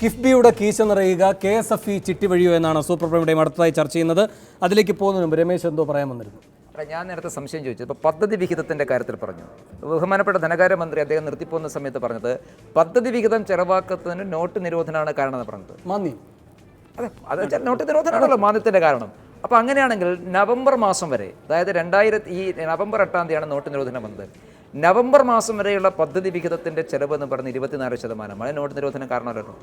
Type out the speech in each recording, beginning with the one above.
കിഫ്ബിയുടെ കീശ നിറയുക കെ എസ് എഫ് ഇ ചിട്ടി വഴിയോ എന്നാണ് സൂപ്പർ പ്രൈമിയുടെയും അടുത്തതായി ചർച്ച ചെയ്യുന്നത്. അതിലേക്ക് പോകുന്നതിന് മുമ്പ് രമേശ് എന്തോ പറയാൻ വന്നിരുന്നു. ഞാൻ നേരത്തെ സംശയം ചോദിച്ചു. ഇപ്പോൾ പദ്ധതി വിഹിതത്തിന്റെ കാര്യത്തിൽ പറഞ്ഞു. ബഹുമാനപ്പെട്ട ധനകാര്യമന്ത്രി അദ്ദേഹം നിർത്തിപ്പോകുന്ന സമയത്ത് പറഞ്ഞത് പദ്ധതി വിഹിതം ചെലവാക്കുന്നതിന് നോട്ട് നിരോധനമാണ് കാരണം എന്ന് പറഞ്ഞത്. മാന്നി അതെ അത് നോട്ട് നിരോധനമാണല്ലോ മാന്ദ്യത്തിന്റെ കാരണം. അപ്പോൾ അങ്ങനെയാണെങ്കിൽ നവംബർ മാസം വരെ അതായത് രണ്ടായിരത്തി ഈ നവംബർ എട്ടാം തീയതിയാണ് നോട്ട് നിരോധനം വന്നത്. നവംബർ മാസം വരെയുള്ള പദ്ധതി വിഹിതത്തിന്റെ ചെലവ് എന്ന് പറഞ്ഞ് ഇരുപത്തിനാല് ശതമാനമാണ് നോട്ട് നിരോധനം കാരണമല്ലോ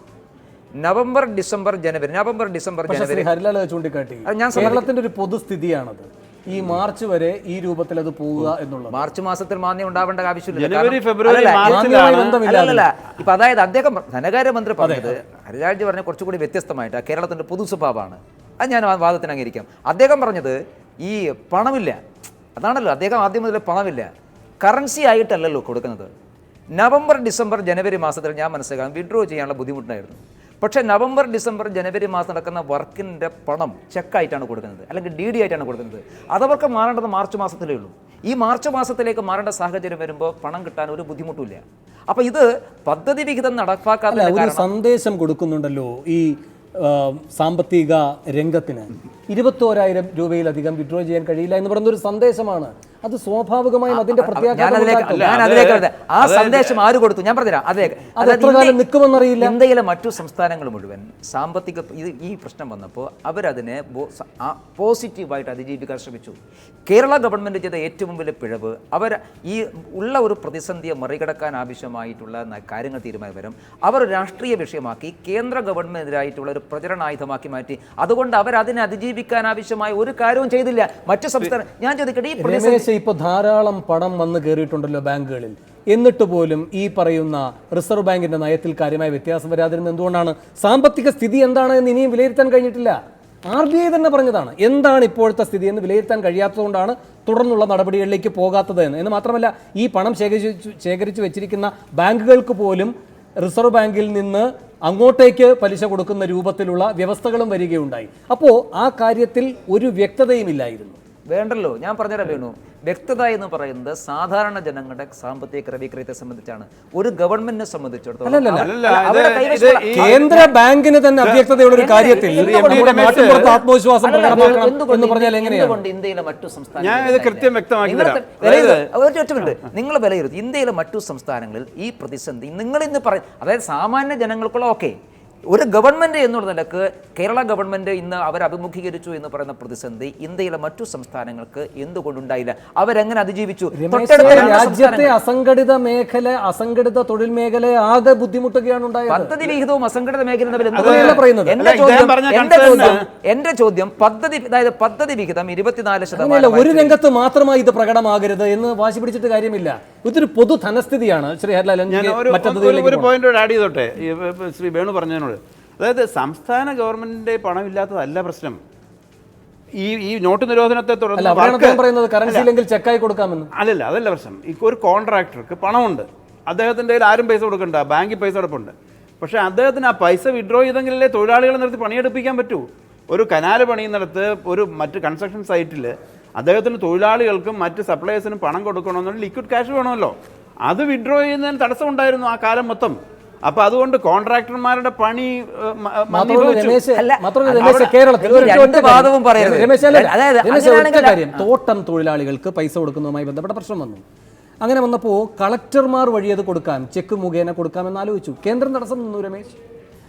നവംബർ ഡിസംബർ ജനുവരി. നവംബർ ഡിസംബർ ജനുവരി. ഹരിലാൽ ചൂണ്ടിക്കാട്ടി. ഞാൻ കേരളത്തിന്റെ ഒരു പൊതുസ്ഥിതിയാണത്. ഈ മാർച്ച് വരെ ഈ രൂപത്തിൽ അത് പോവുക എന്നുള്ളത്. മാർച്ച് മാസത്തിൽ മാന്യം ഉണ്ടാവേണ്ട ആവശ്യമില്ല. ജനുവരി, ഫെബ്രുവരി, ഇപ്പൊ അതായത് അദ്ദേഹം ധനകാര്യമന്ത്രി പറഞ്ഞത് ഹരിരാജ് പറഞ്ഞ കുറച്ചുകൂടി വ്യത്യസ്തമായിട്ട് കേരളത്തിന്റെ പൊതു സ്വഭാവമാണ് അത് ഞാൻ ആ വാദത്തിന് അംഗീകരിക്കാം. അദ്ദേഹം പറഞ്ഞത് ഈ പണമില്ല. അതാണല്ലോ അദ്ദേഹം ആദ്യം മുതൽ പണമില്ല. കറൻസി ആയിട്ടല്ലല്ലോ കൊടുക്കുന്നത്. നവംബർ ഡിസംബർ ജനുവരി മാസത്തിൽ ഞാൻ മനസ്സിലാക്കാം വിഡ്രോ ചെയ്യാനുള്ള ബുദ്ധിമുട്ടായിരുന്നു പക്ഷേ നവംബർ ഡിസംബർ ജനുവരി മാസം നടക്കുന്ന വർക്കിന്റെ പണം ചെക്കായിട്ടാണ് കൊടുക്കുന്നത്. അല്ലെങ്കിൽ ഡി ഡി ആയിട്ടാണ് കൊടുക്കുന്നത്. അതവർക്ക് മാറേണ്ടത് മാർച്ച് മാസത്തിലേ ഉള്ളൂ. ഈ മാർച്ച് മാസത്തിലേക്ക് മാറേണ്ട സാഹചര്യം വരുമ്പോൾ പണം കിട്ടാൻ ഒരു ബുദ്ധിമുട്ടില്ല അപ്പോൾ ഇത് പദ്ധതി വിഹിതം നടപ്പാക്കാതെ നടപ്പാക്കാത്ത ഒരു സന്ദേശം കൊടുക്കുന്നുണ്ടല്ലോ ഈ സാമ്പത്തിക രംഗത്തിന്. ഇരുപത്തോരായിരം രൂപയിലധികം വിഡ്രോ ചെയ്യാൻ കഴിയില്ല എന്ന് പറയുന്ന ഒരു സന്ദേശമാണ്. അത് സ്വാഭാവികമായും അതിന്റെ ഞാൻ പ്രത്യാഘാതം ഞാൻ അതിലേക്ക് ആ സന്ദേശം ആര് കൊടുത്തു? ഞാൻ പറഞ്ഞുതരാം. അതിലേക്ക് നിൽക്കുമെന്നറിയില്ല. ഇന്ത്യയിലെ മറ്റു സംസ്ഥാനങ്ങൾ മുഴുവൻ സാമ്പത്തിക ഇത് ഈ പ്രശ്നം വന്നപ്പോൾ അവരതിനെ പോസിറ്റീവായിട്ട് അതിജീവിക്കാൻ ശ്രമിച്ചു. കേരള ഗവൺമെന്റ് ചെയ്ത ഏറ്റവും വലിയ പിഴവ് അവർ ഈ ഉള്ള ഒരു പ്രതിസന്ധിയെ മറികടക്കാൻ ആവശ്യമായിട്ടുള്ള കാര്യങ്ങൾ തീരുമാനം വരും അവർ രാഷ്ട്രീയ വിഷയമാക്കി കേന്ദ്ര ഗവൺമെന്റിനായിട്ടുള്ള ഒരു പ്രചരണായുധമാക്കി മാറ്റി. അതുകൊണ്ട് അവർ അതിനെ അതിജീവിക്കാൻ ആവശ്യമായ ഒരു കാര്യവും ചെയ്തില്ല. മറ്റു സംസ്ഥാനം ഞാൻ ചോദിക്കട്ടെ ഈ പ്രതിസന്ധി രമേശ് ഇപ്പൊ ധാരാളം പണം വന്ന് കയറിയിട്ടുണ്ടല്ലോ ബാങ്കുകളിൽ. എന്നിട്ട് പോലും ഈ പറയുന്ന റിസർവ് ബാങ്കിന്റെ നയത്തിൽ കാര്യമായ വ്യത്യാസം വരാതിരുന്നത് എന്തുകൊണ്ടാണ്? സാമ്പത്തിക സ്ഥിതി എന്താണ് എന്ന് ഇനിയും വിലയിരുത്താൻ കഴിഞ്ഞിട്ടില്ല. ആർ ബി ഐ തന്നെ പറഞ്ഞതാണ്. എന്താണ് ഇപ്പോഴത്തെ സ്ഥിതി എന്ന് വിലയിരുത്താൻ കഴിയാത്തതുകൊണ്ടാണ് തുടർന്നുള്ള നടപടികളിലേക്ക് പോകാത്തത് എന്ന്. എന്ന് മാത്രമല്ല ഈ പണം ശേഖരിച്ചു ശേഖരിച്ചു വെച്ചിരിക്കുന്ന ബാങ്കുകൾക്ക് പോലും റിസർവ് ബാങ്കിൽ നിന്ന് അങ്ങോട്ടേക്ക് പലിശ കൊടുക്കുന്ന രൂപത്തിലുള്ള വ്യവസ്ഥകളും വരികയുണ്ടായി. അപ്പോൾ ആ കാര്യത്തിൽ ഒരു വ്യക്തതയും ഇല്ലായിരുന്നു വേണ്ടല്ലോ. ഞാൻ പറഞ്ഞുതരാം വേണു. വ്യക്തത എന്ന് പറയുന്നത് സാധാരണ ജനങ്ങളുടെ സാമ്പത്തിക ക്രമീകരണത്തെ സംബന്ധിച്ചാണ്. ഒരു ഗവൺമെന്റിനെ സംബന്ധിച്ചിടത്തോളം കേന്ദ്ര ബാങ്കിന് തന്നെ അവ്യക്തതയുള്ള ഒരു കാര്യത്തിൽ ആത്മവിശ്വാസം എന്തുകൊണ്ട് ഇന്ത്യയിലെ മറ്റു നിങ്ങൾ വിലയിരുത്തും. ഇന്ത്യയിലെ മറ്റു സംസ്ഥാനങ്ങളിൽ ഈ പ്രതിസന്ധി നിങ്ങൾ ഇന്ന് പറയും അതായത് സാമാന്യ ജനങ്ങൾക്കുള്ള ഓക്കെ. ഒരു ഗവൺമെന്റ് എന്നുള്ള നിലയ്ക്ക് കേരള ഗവൺമെന്റ് ഇന്ന് അവർ അഭിമുഖീകരിച്ചു എന്ന് പറയുന്ന പ്രതിസന്ധി ഇന്ത്യയിലെ മറ്റു സംസ്ഥാനങ്ങൾക്ക് എന്തുകൊണ്ടുണ്ടായില്ല? അവരെങ്ങനെ അതിജീവിച്ചു? രാജ്യത്തെ അസംഘടിത മേഖല അസംഘടിത തൊഴിൽ മേഖല ആകെ ബുദ്ധിമുട്ടുകയാണ് ഉണ്ടായത്. പദ്ധതി വിഹിതവും അസംഘടിത മേഖല. എന്റെ ചോദ്യം എന്റെ ചോദ്യം എന്റെ ചോദ്യം പദ്ധതി അതായത് പദ്ധതി വിഹിതം ഇരുപത്തിനാല് ശതമാനം ഒരു രംഗത്ത് മാത്രമായി ഇത് പ്രകടമാകരുത് എന്ന് വാശി പിടിച്ചിട്ട് കാര്യമില്ല. ഇതൊരു പൊതു ധനസ്ഥിതിയാണ്. ശ്രീ ഹരിലാൽ ഞാൻ ഒരു ഒരു പോയിന്റ് ആഡ് ചെയ്തോട്ടെ? ശ്രീ വേണു പറഞ്ഞതിനോട്. അതായത് സംസ്ഥാന ഗവൺമെന്റിന്റെ പണമില്ലാത്തതല്ല പ്രശ്നം. ഈ ഈ നോട്ട് നിരോധനത്തെ തുടർന്ന് പറയുന്നത് ചെക്കായി കൊടുക്കാമെന്ന്. അല്ലല്ല അതല്ല പ്രശ്നം. ഈ ഒരു കോൺട്രാക്ടർക്ക് പണമുണ്ട്. അദ്ദേഹത്തിന്റെ കയ്യിൽ ആരും പൈസ കൊടുക്കണ്ട ബാങ്കിൽ പൈസ കൊടുപ്പുണ്ട്. പക്ഷേ അദ്ദേഹത്തിന് ആ പൈസ വിഡ്രോ ചെയ്തെങ്കിലല്ലേ തൊഴിലാളികളെ നിർത്തി പണിയെടുപ്പിക്കാൻ പറ്റൂ. ഒരു കനാല് പണിയുന്നിടത്ത് ഒരു മറ്റ് കൺസ്ട്രക്ഷൻ സൈറ്റിൽ അദ്ദേഹത്തിന് തൊഴിലാളികൾക്കും മറ്റ് സപ്ലയേഴ്സിനും പണം കൊടുക്കണമെന്നുള്ള ലിക്വിഡ് ക്യാഷ് വേണമല്ലോ. അത് വിഡ്രോ ചെയ്യുന്നതിന് തടസ്സം ഉണ്ടായിരുന്നു ആ കാലം മൊത്തം. അപ്പൊ അതുകൊണ്ട് കോൺട്രാക്ടർമാരുടെ പണി തോട്ടം തൊഴിലാളികൾക്ക് പൈസ കൊടുക്കുന്നതുമായി ബന്ധപ്പെട്ട പ്രശ്നം വന്നു. അങ്ങനെ വന്നപ്പോൾ കളക്ടർമാർ വഴി അത് കൊടുക്കാം ചെക്ക് മുഖേന കൊടുക്കാം എന്ന് ആലോചിച്ചു. കേന്ദ്രം തടസ്സം നിന്നു രമേശ്.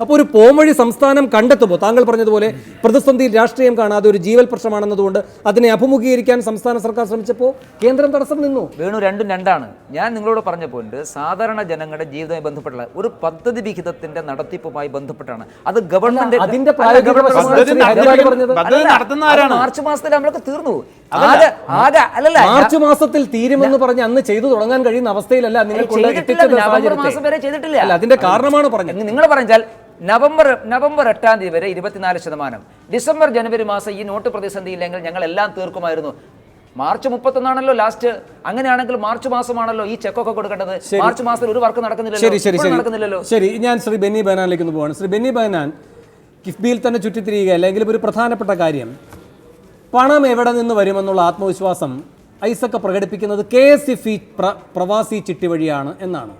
അപ്പോൾ ഒരു പോംവഴി സംസ്ഥാനം കണ്ടെത്തുമ്പോൾ താങ്കൾ പറഞ്ഞതുപോലെ പ്രതിസന്ധിയിൽ രാഷ്ട്രീയം കാണാതെ ഒരു ജീവൽ പ്രശ്നമാണെന്നതുകൊണ്ട് അതിനെ അഭിമുഖീകരിക്കാൻ സംസ്ഥാന സർക്കാർ ശ്രമിച്ചപ്പോൾ കേന്ദ്രം തടസ്സം നിന്നു. വേണു രണ്ടും രണ്ടാണ്. ഞാൻ നിങ്ങളോട് പറഞ്ഞ പോയിന്റ് സാധാരണ ജനങ്ങളുടെ ജീവിതവുമായി ബന്ധപ്പെട്ടുള്ള ഒരു പദ്ധതി വിഹിതത്തിന്റെ നടത്തിപ്പുമായി ബന്ധപ്പെട്ടാണ്. അത് ഗവൺമെന്റ് അതിന്റെ മാർച്ച് മാസത്തിൽ നമ്മളൊക്കെ തീർന്നു. മാർച്ച് മാസത്തിൽ തീരുമെന്ന് പറഞ്ഞ് അന്ന് ചെയ്തു തുടങ്ങാൻ കഴിയുന്ന അവസ്ഥയിലല്ല നിങ്ങൾ അതിന്റെ കാരണമാണ് പറഞ്ഞത്. നിങ്ങൾ പറഞ്ഞാൽ നവംബർ നവംബർ എട്ടാം തീയതി വരെ ഇരുപത്തിനാല് ശതമാനം. ഡിസംബർ ജനുവരി മാസം ഈ നോട്ട് പ്രതിസന്ധി ഇല്ലെങ്കിൽ ഞങ്ങൾ എല്ലാം തീർക്കുമായിരുന്നു. മാർച്ച് മുപ്പത്തൊന്നാണല്ലോ ലാസ്റ്റ് അങ്ങനെയാണെങ്കിൽ മാർച്ച് മാസമാണല്ലോ ഈ ചെക്കൊക്കെ കൊടുക്കേണ്ടത്. മാർച്ച് മാസത്തിൽ ഒരു വർക്ക് നടക്കുന്നില്ലല്ലോ. ശരി ശരി ശരി. നടക്കുന്നില്ലല്ലോ. ശരി ഞാൻ ശ്രീ ബെന്നി ബഹനാനിലേക്ക് ഒന്ന് പോവാണ്. ശ്രീ ബെന്നി ബനാൻ കിഫ്ബിയിൽ തന്നെ ചുറ്റിത്തിരിയുക അല്ലെങ്കിൽ ഒരു പ്രധാനപ്പെട്ട കാര്യം. പണം എവിടെ നിന്ന് വരുമെന്നുള്ള ആത്മവിശ്വാസം ഐസക്ക് പ്രകടിപ്പിക്കുന്നത് കെ എസ് ഇ പ്രവാസി ചിട്ടി വഴിയാണ് എന്നാണ്.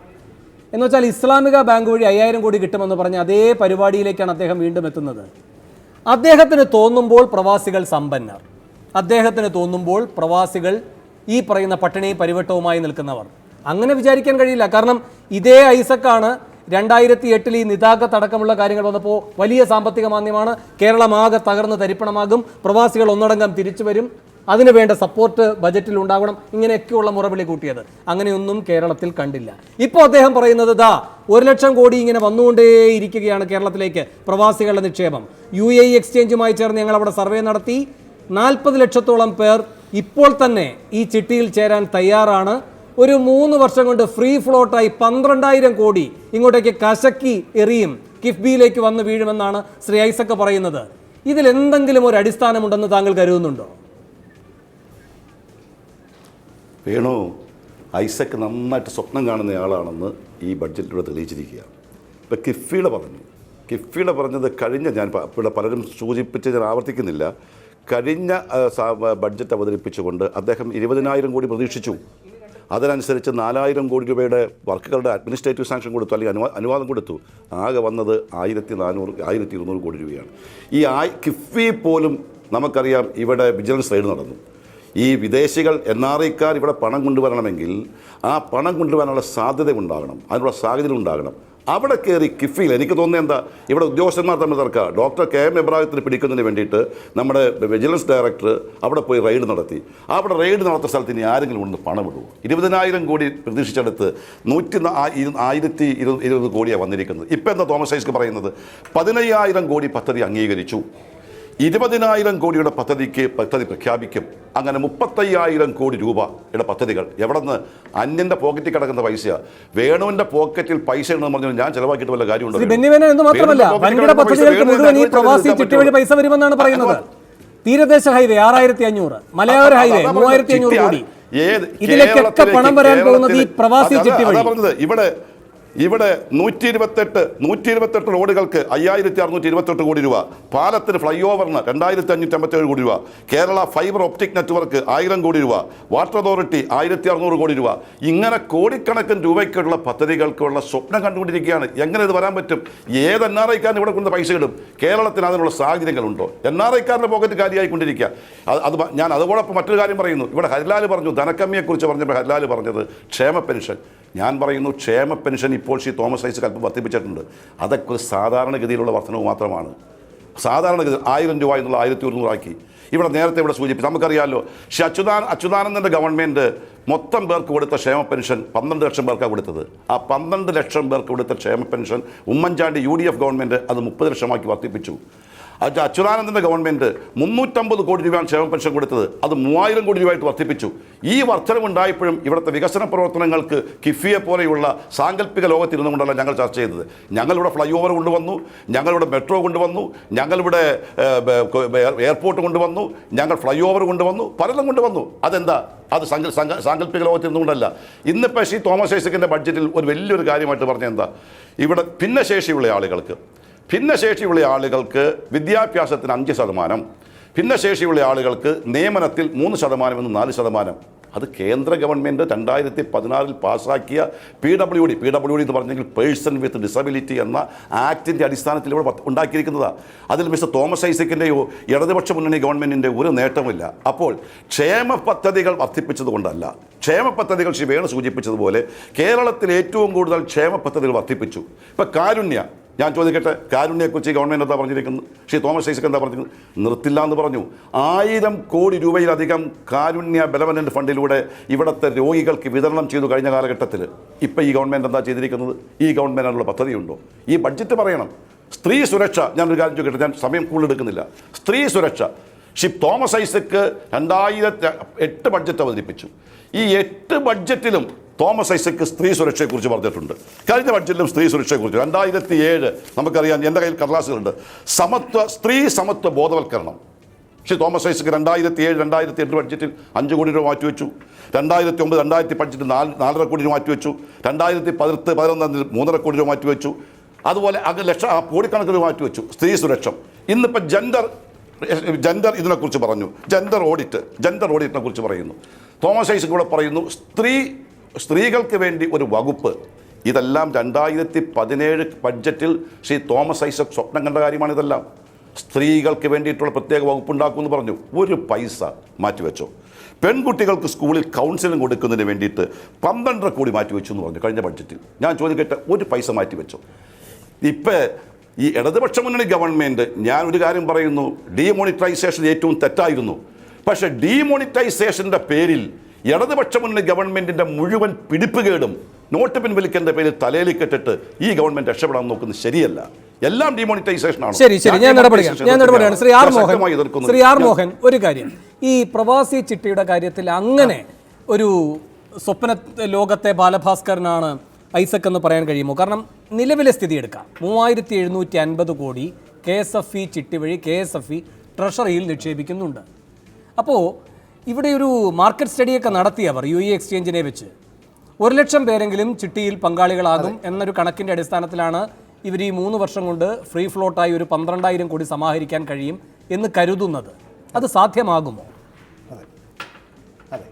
എന്ന് വെച്ചാൽ ഇസ്ലാമിക ബാങ്ക് വഴി അയ്യായിരം കോടി കിട്ടുമെന്ന് പറഞ്ഞ അതേ പരിപാടിയിലേക്കാണ് അദ്ദേഹം വീണ്ടും എത്തുന്നത്. അദ്ദേഹത്തിന് തോന്നുമ്പോൾ പ്രവാസികൾ സമ്പന്നർ. അദ്ദേഹത്തിന് തോന്നുമ്പോൾ പ്രവാസികൾ ഈ പറയുന്ന പട്ടിണിയും പരിവട്ടവുമായി നിൽക്കുന്നവർ. അങ്ങനെ വിചാരിക്കാൻ കഴിയില്ല. കാരണം ഇതേ ഐസക്കാണ് രണ്ടായിരത്തി എട്ടിൽ ഈ നിതാഖത്ത് അടക്കമുള്ള കാര്യങ്ങൾ വന്നപ്പോൾ വലിയ സാമ്പത്തിക മാന്ദ്യമാണ്. കേരളമാകെ തകർന്ന് തരിപ്പണമാകും. പ്രവാസികൾ ഒന്നടങ്കം തിരിച്ചു വരും. അതിനു വേണ്ട സപ്പോർട്ട് ബജറ്റിൽ ഉണ്ടാകണം ഇങ്ങനെയൊക്കെയുള്ള മുറവിളി കൂട്ടിയത്. അങ്ങനെയൊന്നും കേരളത്തിൽ കണ്ടില്ല. ഇപ്പോൾ അദ്ദേഹം പറയുന്നത് ദാ ഒരു ലക്ഷം കോടി ഇങ്ങനെ വന്നുകൊണ്ടേയിരിക്കുകയാണ് കേരളത്തിലേക്ക് പ്രവാസികളുടെ നിക്ഷേപം. യു എ എക്സ്ചേഞ്ചുമായി ചേർന്ന് ഞങ്ങൾ അവിടെ സർവേ നടത്തി. നാൽപ്പത് ലക്ഷത്തോളം പേർ ഇപ്പോൾ തന്നെ ഈ ചിട്ടിയിൽ ചേരാൻ തയ്യാറാണ്. ഒരു മൂന്ന് വർഷം കൊണ്ട് ഫ്രീ ഫ്ലോട്ടായി പന്ത്രണ്ടായിരം കോടി ഇങ്ങോട്ടേക്ക് കശക്കി എറിയും കിഫ്ബിയിലേക്ക് വന്ന് വീഴുമെന്നാണ് ശ്രീ ഐസക്ക് പറയുന്നത്. ഇതിൽ എന്തെങ്കിലും ഒരു അടിസ്ഥാനമുണ്ടെന്ന് താങ്കൾ കരുതുന്നുണ്ടോ? വേണു ഐസക്ക് നന്നായിട്ട് സ്വപ്നം കാണുന്ന ആളാണെന്ന് ഈ ബഡ്ജറ്റിലൂടെ തെളിയിച്ചിരിക്കുകയാണ് ഇപ്പം കിഫ്ബിയുടെ പറഞ്ഞു. കിഫ്ബിയുടെ പറഞ്ഞത് കഴിഞ്ഞ ഞാൻ ഇവിടെ പലരും സൂചിപ്പിച്ച് ഞാൻ ആവർത്തിക്കുന്നില്ല. കഴിഞ്ഞ ബഡ്ജറ്റ് അവതരിപ്പിച്ചുകൊണ്ട് അദ്ദേഹം ഇരുപതിനായിരം കോടി പ്രതീക്ഷിച്ചു. അതിനനുസരിച്ച് നാലായിരം കോടി രൂപയുടെ വർക്കുകളുടെ അഡ്മിനിസ്ട്രേറ്റീവ് സാങ്ഷൻ കൊടുത്തു അല്ലെങ്കിൽ അനുവാ അനുവാദം കൊടുത്തു. ആകെ വന്നത് ആയിരത്തി നാനൂറ് ആയിരത്തി ഇരുന്നൂറ് കോടി രൂപയാണ്. ഈ ആയി കിഫ്ബി പോലും നമുക്കറിയാം ഇവിടെ വിജിലൻസ് റെയ്ഡ് നടന്നു. ഈ വിദേശികൾ എൻ ആർ ഐക്കാർ ഇവിടെ പണം കൊണ്ടുവരണമെങ്കിൽ ആ പണം കൊണ്ടുവരാനുള്ള സാധ്യത ഉണ്ടാകണം അതിനുള്ള സാഹചര്യം ഉണ്ടാകണം. അവിടെ കയറി കിഫിയിൽ എനിക്ക് തോന്നുന്നത് എന്താ? ഇവിടെ ഉദ്യോഗസ്ഥന്മാർ തമ്മിൽ തർക്കുക ഡോക്ടർ കെ എം എബ്രാഹിത്തിന് പിടിക്കുന്നതിന് വേണ്ടിയിട്ട് നമ്മുടെ വിജിലൻസ് ഡയറക്ടർ അവിടെ പോയി റെയ്ഡ് നടത്തി. അവിടെ റെയ്ഡ് നടത്തുന്ന സ്ഥലത്ത് ഇനി ആരെങ്കിലും ഉണ്ട് പണം ഇടുമോ ഇരുപതിനായിരം കോടി പ്രതീക്ഷിച്ചെടുത്ത് നൂറ്റി ആയിരത്തി ഇരുപത് ഇരുപത് കോടിയാണ് വന്നിരിക്കുന്നത്. ഇപ്പം എന്താ തോമസ് ഐസ്ക്ക് പറയുന്നത്? പതിനയ്യായിരം കോടി പദ്ധതി അംഗീകരിച്ചു. ഇരുപതിനായിരം കോടിയുടെ പദ്ധതിക്ക് പദ്ധതി പ്രഖ്യാപിക്കും. അങ്ങനെ മുപ്പത്തയ്യായിരം കോടി രൂപയുടെ പദ്ധതികൾ. എവിടെ നിന്ന് അന്യന്റെ പോക്കറ്റിൽ കിടക്കുന്ന പൈസ വേണുവിന്റെ പോക്കറ്റിൽ പൈസ എന്ന് പറഞ്ഞു ഞാൻ ചിലവാക്കിയിട്ട് വല്ല കാര്യമുണ്ടോ പൈസ വരുമെന്നാണ് പറയുന്നത്. തീരദേശ ഹൈവേ ആറായിരത്തി അഞ്ഞൂറ് മലയോര ഹൈവേ. മൂവായിരത്തി അഞ്ഞൂറ് കോടി. ഇതിലേക്കൊക്കെ പണം വരാൻ പോകുന്നത് ഈ പ്രവാസി ചിട്ടി ഇവിടെ ഇവിടെ നൂറ്റി ഇരുപത്തെട്ട് നൂറ്റി ഇരുപത്തെട്ട് റോഡുകൾക്ക് അയ്യായിരത്തി അറുന്നൂറ്റി ഇരുപത്തെട്ട് കോടി രൂപ. പാലത്തിന് ഫ്ലൈ ഓവറിന് രണ്ടായിരത്തി അഞ്ഞൂറ്റി അമ്പത്തേഴ് കോടി രൂപ. കേരള ഫൈബർ ഒപ്റ്റിക് നെറ്റ്വർക്ക് ആയിരം കോടി രൂപ. വാട്ടർ അതോറിറ്റി ആയിരത്തി അറുന്നൂറ് കോടി രൂപ. ഇങ്ങനെ കോടിക്കണക്കിന് രൂപയ്ക്കുള്ള പദ്ധതികൾക്കുള്ള സ്വപ്നം കണ്ടുകൊണ്ടിരിക്കുകയാണ്. എങ്ങനെ ഇത് വരാൻ പറ്റും? ഏത് എൻ ആർ ഐക്കാരൻ ഇവിടെ കൊണ്ട് പൈസ ഇടും? കേരളത്തിന് അതിനുള്ള സാഹചര്യങ്ങളുണ്ടോ? എൻ ആർ ഐക്കാരന്റെ പോക്കറ്റ് കാര്യമായിക്കൊണ്ടിരിക്കുക അത് അത് ഞാൻ അതോടൊപ്പം മറ്റൊരു കാര്യം പറയുന്നു. ഇവിടെ ഹരിലാൽ പറഞ്ഞു ധനക്കമ്മിയെക്കുറിച്ച് പറഞ്ഞപ്പോൾ ഹരിലാൽ പറഞ്ഞത് ക്ഷേമ പെൻഷൻ. ഞാൻ പറയുന്നു ക്ഷേമ പെൻഷൻ ഇപ്പോൾ ശ്രീ തോമസ് ഐസക് അല്പം വർദ്ധിപ്പിച്ചിട്ടുണ്ട്. അതൊക്കെ ഒരു സാധാരണഗതിയിലുള്ള വർധനവ് മാത്രമാണ്. സാധാരണഗതി ആയിരം രൂപ എന്നുള്ള ആയിരത്തി ഒരുന്നൂറാക്കി ഇവിടെ നേരത്തെ ഇവിടെ സൂചിപ്പിച്ചു. നമുക്കറിയാമല്ലോ ശ്രീ അച്യുതാ അച്യുതാനന്ദന്റെ ഗവൺമെന്റ് മൊത്തം പേർക്ക് കൊടുത്ത ക്ഷേമ പെൻഷൻ പന്ത്രണ്ട് ലക്ഷം പേർക്കാണ് കൊടുത്തത്. ആ പന്ത്രണ്ട് ലക്ഷം പേർക്ക് കൊടുത്ത ക്ഷേമ pension Oommen Chandy U D F government അത് മുപ്പത് ലക്ഷമാക്കി വർദ്ധിപ്പിച്ചു. അച്യുതാനന്ദന്റെ ഗവൺമെന്റ് മുന്നൂറ്റമ്പത് കോടി രൂപയാണ് ക്ഷേമ പെൻഷൻ കൊടുത്തത്. അത് മൂവായിരം കോടി രൂപയായിട്ട് വർദ്ധിപ്പിച്ചു. ഈ വർധനമുണ്ടായപ്പോഴും ഇവിടുത്തെ വികസന പ്രവർത്തനങ്ങൾക്ക് കിഫിയെ പോലെയുള്ള സാങ്കല്പിക ലോകത്തിരുന്നു കൊണ്ടല്ല ഞങ്ങൾ ചർച്ച ചെയ്തത്. ഞങ്ങളിവിടെ ഫ്ലൈ ഓവർ കൊണ്ടുവന്നു ഞങ്ങളിവിടെ മെട്രോ കൊണ്ടുവന്നു ഞങ്ങളിവിടെ എയർപോർട്ട് കൊണ്ടുവന്നു ഞങ്ങൾ ഫ്ലൈ ഓവർ കൊണ്ടുവന്നു പലതും കൊണ്ടുവന്നു. അതെന്താ? അത് സങ്ക ലോകത്തിൽ സാങ്കല്പിക ലോകത്തിരുന്നുകൊണ്ടല്ല ഇന്നിപ്പോൾ ശ്രീ തോമസ് ഐസക്കിന്റെ ബഡ്ജറ്റിൽ ഒരു വലിയൊരു കാര്യമായിട്ട് പറഞ്ഞ എന്താ? ഇവിടെ ഭിന്നശേഷിയുള്ള ആളുകൾക്ക് ഭിന്നശേഷിയുള്ള ആളുകൾക്ക് വിദ്യാഭ്യാസത്തിന് അഞ്ച് ശതമാനം ഭിന്നശേഷിയുള്ള ആളുകൾക്ക് നിയമനത്തിൽ മൂന്ന് ശതമാനം എന്ന് നാല് ശതമാനം. അത് കേന്ദ്ര ഗവൺമെന്റ് രണ്ടായിരത്തി പതിനാറിൽ പാസ്സാക്കിയ P W D. P W D എന്ന് പറഞ്ഞെങ്കിൽ പേഴ്സൺ വിത്ത് ഡിസബിലിറ്റി എന്ന ആക്ടിന്റെ അടിസ്ഥാനത്തിൽ ഇവിടെ ഉണ്ടാക്കിയിരിക്കുന്നതാണ് അതിൽ മിസ്റ്റർ തോമസ് ഐസക്കിന്റെയോ ഇടതുപക്ഷ മുന്നണി ഗവൺമെന്റിന്റെ ഒരു നേട്ടമില്ല അപ്പോൾ ക്ഷേമ പദ്ധതികൾ വർദ്ധിപ്പിച്ചതുകൊണ്ടല്ല. ക്ഷേമ പദ്ധതികൾ ശിവേണ വേണു സൂചിപ്പിച്ചതുപോലെ കേരളത്തിൽ ഏറ്റവും കൂടുതൽ ക്ഷേമ പദ്ധതികൾ വർദ്ധിപ്പിച്ചു. ഇപ്പോൾ കാരുണ്യ. ഞാൻ ചോദിക്കട്ടെ കാരുണ്യക്കുറിച്ച് ഗവൺമെന്റ് എന്താ പറഞ്ഞിരിക്കുന്നത്? ശ്രീ തോമസ് ഐസക് എന്താ പറഞ്ഞിരിക്കുന്നത്? നിർത്തില്ല എന്ന് പറഞ്ഞു. ആയിരം കോടി രൂപയിലധികം കാരുണ്യ ബലവനന്റ് ഫണ്ടിലൂടെ ഇവിടുത്തെ രോഗികൾക്ക് വിതരണം ചെയ്തു കഴിഞ്ഞ കാലഘട്ടത്തിൽ ഇപ്പം ഈ ഗവൺമെന്റ് എന്താ ചെയ്തിരിക്കുന്നത്? ഈ ഗവൺമെന്റിനുള്ള പദ്ധതിയുണ്ടോ? ഈ ബഡ്ജറ്റ് പറയണം. സ്ത്രീ സുരക്ഷ ഞാനൊരു കാര്യം ചോദിക്കട്ടെ ഞാൻ സമയം കൂടുതലെടുക്കുന്നില്ല. സ്ത്രീ സുരക്ഷ. ശ്രീ തോമസ് ഐസക്ക് രണ്ടായിരത്തി എട്ട് ബഡ്ജറ്റ് അവതരിപ്പിച്ചു. ഈ എട്ട് ബഡ്ജറ്റിലും തോമസ് ഐസക്ക് സ്ത്രീ സുരക്ഷയെക്കുറിച്ച് പറഞ്ഞിട്ടുണ്ട്. കഴിഞ്ഞ ബഡ്ജറ്റിലും സ്ത്രീ സുരക്ഷയെക്കുറിച്ച്. രണ്ടായിരത്തി ഏഴ് നമുക്കറിയാം എന്റെ കയ്യിൽ കടലാസുകളുണ്ട്. സമത്വ സ്ത്രീ സമത്വ ബോധവൽക്കരണം. പക്ഷേ തോമസ് ഐസക്ക് രണ്ടായിരത്തി ഏഴ് രണ്ടായിരത്തി എട്ട് ബഡ്ജറ്റിൽ അഞ്ച് കോടി രൂപ മാറ്റിവെച്ചു. രണ്ടായിരത്തി ഒമ്പത് രണ്ടായിരത്തി ബഡ്ജറ്റിൽ നാല് നാലര കോടി രൂപ മാറ്റിവെച്ചു. രണ്ടായിരത്തി പതിനെട്ട് പതിനൊന്നിൽ മൂന്നര കോടി രൂപ മാറ്റിവെച്ചു. അതുപോലെ അത് ലക്ഷം കോടിക്കണക്കിന് രൂപ മാറ്റിവെച്ചു. സ്ത്രീ സുരക്ഷ. ഇന്നിപ്പോൾ ജെൻഡർ ജെൻഡർ ഇതിനെക്കുറിച്ച് പറഞ്ഞു. ജെൻഡർ ഓഡിറ്റ് ജെൻഡർ ഓഡിറ്റിനെ കുറിച്ച് പറയുന്നു. തോമസ് ഐസക് ഇവിടെ പറയുന്നു സ്ത്രീ സ്ത്രീകൾക്ക് വേണ്ടി ഒരു വകുപ്പ്. ഇതെല്ലാം രണ്ടായിരത്തി പതിനേഴ് ബഡ്ജറ്റിൽ ശ്രീ തോമസ് ഐസക് സ്വപ്നം കണ്ട കാര്യമാണ് ഇതെല്ലാം. സ്ത്രീകൾക്ക് വേണ്ടിയിട്ടുള്ള പ്രത്യേക വകുപ്പുണ്ടാക്കുമെന്ന് പറഞ്ഞു. ഒരു പൈസ മാറ്റിവെച്ചു. പെൺകുട്ടികൾക്ക് സ്കൂളിൽ കൗൺസിലിംഗ് കൊടുക്കുന്നതിന് വേണ്ടിയിട്ട് പന്ത്രണ്ടര കോടി മാറ്റിവെച്ചു എന്ന് പറഞ്ഞു കഴിഞ്ഞ ബഡ്ജറ്റിൽ. ഞാൻ ചോദിക്കട്ടെ ഒരു പൈസ മാറ്റിവെച്ചു. ഇപ്പോൾ ഈ ഇടതുപക്ഷ മുന്നണി ഗവൺമെന്റ് ഞാൻ ഒരു കാര്യം പറയുന്നു. ഡീമോണിറ്റൈസേഷൻ ഏറ്റവും തെറ്റായിരുന്നു. പക്ഷേ ഡീമോണിറ്റൈസേഷന്റെ പേരിൽ ഇടതുപക്ഷ മുന്നിൽ ഗവൺമെന്റിന്റെ മുഴുവൻ പിടിപ്പുകേടും നോട്ട് പിൻവലിക്കേണ്ട പേരിൽ തലയിൽ കെട്ടിട്ട് ഈ ഗവൺമെന്റ് രക്ഷപ്പെടാൻ നോക്കുന്നത് ശരിയല്ല. എല്ലാം ഡിമോണിറ്റൈസേഷൻ ആണ്. ശരി ശരി. ഞാൻ ഞാൻ ഇടപെടുകയാണ് ശ്രീ ആർ മോഹൻ ശ്രീ ആർ മോഹൻ ഒരു കാര്യം. ഈ പ്രവാസി ചിട്ടിയുടെ കാര്യത്തിൽ അങ്ങനെ ഒരു സ്വപ്ന ലോകത്തെ ബാലഭാസ്കരനാണ് ഐസക് എന്ന് പറയാൻ കഴിയുമോ? കാരണം നിലവിലെ സ്ഥിതി എടുക്കാം. മൂവായിരത്തി എഴുന്നൂറ്റി അൻപത് കോടി കെ എസ് എഫ് ഇ ചിട്ടി വഴി കെ എസ് എഫ് ഇ ട്രഷറിയിൽ നിക്ഷേപിക്കുന്നുണ്ട്. അപ്പോൾ ഇവിടെ ഒരു മാർക്കറ്റ് സ്റ്റഡിയൊക്കെ നടത്തിയവർ യു ഇ എക്സ്ചേഞ്ചിനെ വെച്ച്. ഒരു ലക്ഷം പേരെങ്കിലും ചിട്ടിയിൽ പങ്കാളികളാകും എന്നൊരു കണക്കിന്റെ അടിസ്ഥാനത്തിലാണ് ഇവർ ഈ മൂന്ന് വർഷം കൊണ്ട് ഫ്രീ ഫ്ലോട്ടായി ഒരു പന്ത്രണ്ടായിരം കോടി സമാഹരിക്കാൻ കഴിയും എന്ന് കരുതുന്നത്. അത് സാധ്യമാകുമോ? അതെ.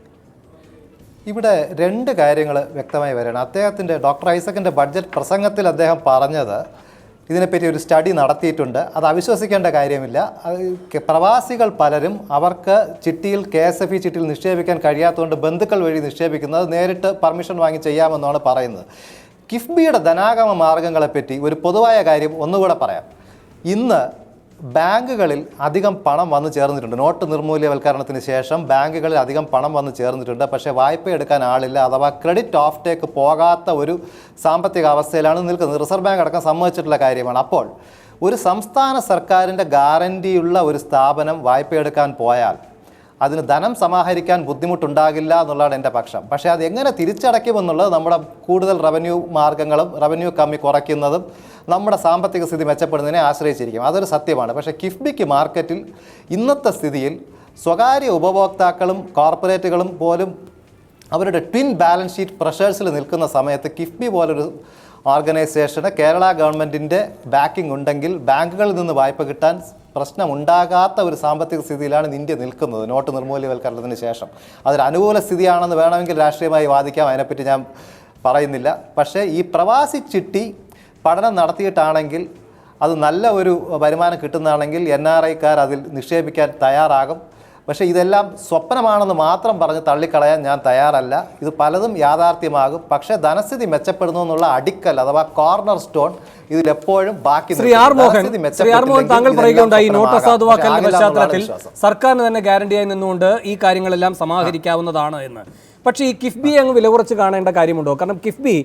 ഇവിടെ രണ്ട് കാര്യങ്ങൾ വ്യക്തമായി വരണം. അദ്ദേഹത്തിന്റെ ഡോക്ടർ ഐസക്കിന്റെ ബഡ്ജറ്റ് പ്രസംഗത്തിൽ അദ്ദേഹം പറഞ്ഞത് ഇതിനെപ്പറ്റി ഒരു സ്റ്റഡി നടത്തിയിട്ടുണ്ട്. അത് അവിശ്വസിക്കേണ്ട കാര്യമില്ല. പ്രവാസികൾ പലരും അവർക്ക് ചിട്ടിയിൽ കെ എസ് എഫ് ഇ ചിട്ടിയിൽ നിക്ഷേപിക്കാൻ കഴിയാത്തതുകൊണ്ട് ബന്ധുക്കൾ വഴി നിക്ഷേപിക്കുന്നത് നേരിട്ട് പെർമിഷൻ വാങ്ങി ചെയ്യാമെന്നാണ് പറയുന്നത്. കിഫ്ബിയുടെ ധനാഗമ മാർഗങ്ങളെപ്പറ്റി ഒരു പൊതുവായ കാര്യം ഒന്നുകൂടെ പറയാം. ഇന്ന് ബാങ്കുകളിൽ അധികം പണം വന്നു ചേർന്നിട്ടുണ്ട്. നോട്ട് നിർമൂല്യവൽക്കരണത്തിന് ശേഷം ബാങ്കുകളിൽ അധികം പണം വന്നു ചേർന്നിട്ടുണ്ട്. പക്ഷേ വായ്പ എടുക്കാൻ ആളില്ല അഥവാ ക്രെഡിറ്റ് ഓഫ് ടേക്ക് പോകാത്ത ഒരു സാമ്പത്തിക അവസ്ഥയിലാണ് നിൽക്കുന്നത്. റിസർവ് ബാങ്ക് അടക്കം സമ്മതിച്ചിട്ടുള്ള കാര്യമാണ്. അപ്പോൾ ഒരു സംസ്ഥാന സർക്കാരിന്റെ ഗ്യാരന്റിയുള്ള ഒരു സ്ഥാപനം വായ്പ എടുക്കാൻ പോയാൽ അതിന് ധനം സമാഹരിക്കാൻ ബുദ്ധിമുട്ടുണ്ടാകില്ല എന്നുള്ളതാണ് എന്റെ പക്ഷം. പക്ഷേ അത് എങ്ങനെ തിരിച്ചടയ്ക്കുമെന്നുള്ളത് നമ്മുടെ കൂടുതൽ റവന്യൂ മാർഗങ്ങളും റവന്യൂ കമ്മി കുറയ്ക്കുന്നതും നമ്മുടെ സാമ്പത്തിക സ്ഥിതി മെച്ചപ്പെടുന്നതിനെ ആശ്രയിച്ചിരിക്കും. അതൊരു സത്യമാണ്. പക്ഷേ കിഫ്ബിക്ക് മാർക്കറ്റിൽ ഇന്നത്തെ സ്ഥിതിയിൽ സ്വകാര്യ ഉപഭോക്താക്കളും കോർപ്പറേറ്റുകളും പോലും അവരുടെ ട്വിൻ ബാലൻസ് ഷീറ്റ് പ്രഷേഴ്സിൽ നിൽക്കുന്ന സമയത്ത് കിഫ്ബി പോലൊരു ഓർഗനൈസേഷന് കേരള ഗവൺമെന്റിന്റെ ബാക്കിംഗ് ഉണ്ടെങ്കിൽ ബാങ്കുകളിൽ നിന്ന് വായ്പ കിട്ടാൻ പ്രശ്നമുണ്ടാകാത്ത ഒരു സാമ്പത്തിക സ്ഥിതിയിലാണ് ഇന്ത്യ നിൽക്കുന്നത് നോട്ട് നിർമൂല്യവൽക്കരണത്തിന് ശേഷം. അതൊരു അനുകൂല സ്ഥിതിയാണെന്ന് വേണമെങ്കിൽ രാഷ്ട്രീയമായി വാദിക്കാം. അതിനെപ്പറ്റി ഞാൻ പറയുന്നില്ല. പക്ഷേ ഈ പ്രവാസി ചിട്ടി പഠനം നടത്തിയിട്ടാണെങ്കിൽ അത് നല്ല ഒരു വരുമാനം കിട്ടുന്നതാണെങ്കിൽ എൻ ആർ ഐക്കാർ അതിൽ നിക്ഷേപിക്കാൻ തയ്യാറാകും. പക്ഷേ ഇതെല്ലാം സ്വപ്നമാണെന്ന് മാത്രം പറഞ്ഞ് തള്ളിക്കളയാൻ ഞാൻ തയ്യാറല്ല. ഇത് പലതും യാഥാർത്ഥ്യമാകും. പക്ഷേ ധനസ്ഥിതി മെച്ചപ്പെടുന്നു എന്നുള്ള അടിക്കൽ അഥവാ കോർണർ സ്റ്റോൺ ഇതിലെപ്പോഴും ബാക്കി ശ്രീ ആർ മോഹൻ ശ്രീ ആർ മോഹൻ താങ്കൾ പറയുകയുണ്ടായി നോട്ട്. അസാധുവാക്കലിന്റെ പശ്ചാത്തലത്തിൽ സർക്കാരിന് തന്നെ ഗ്യാരണ്ടിയായി നിന്നുകൊണ്ട് ഈ കാര്യങ്ങളെല്ലാം സമാഹരിക്കാവുന്നതാണ് എന്ന്. പക്ഷേ ഈ കിഫ്ബി അങ്ങ് വില കുറച്ച് കാണേണ്ട കാര്യമുണ്ടോ? കാരണം കിഫ്ബി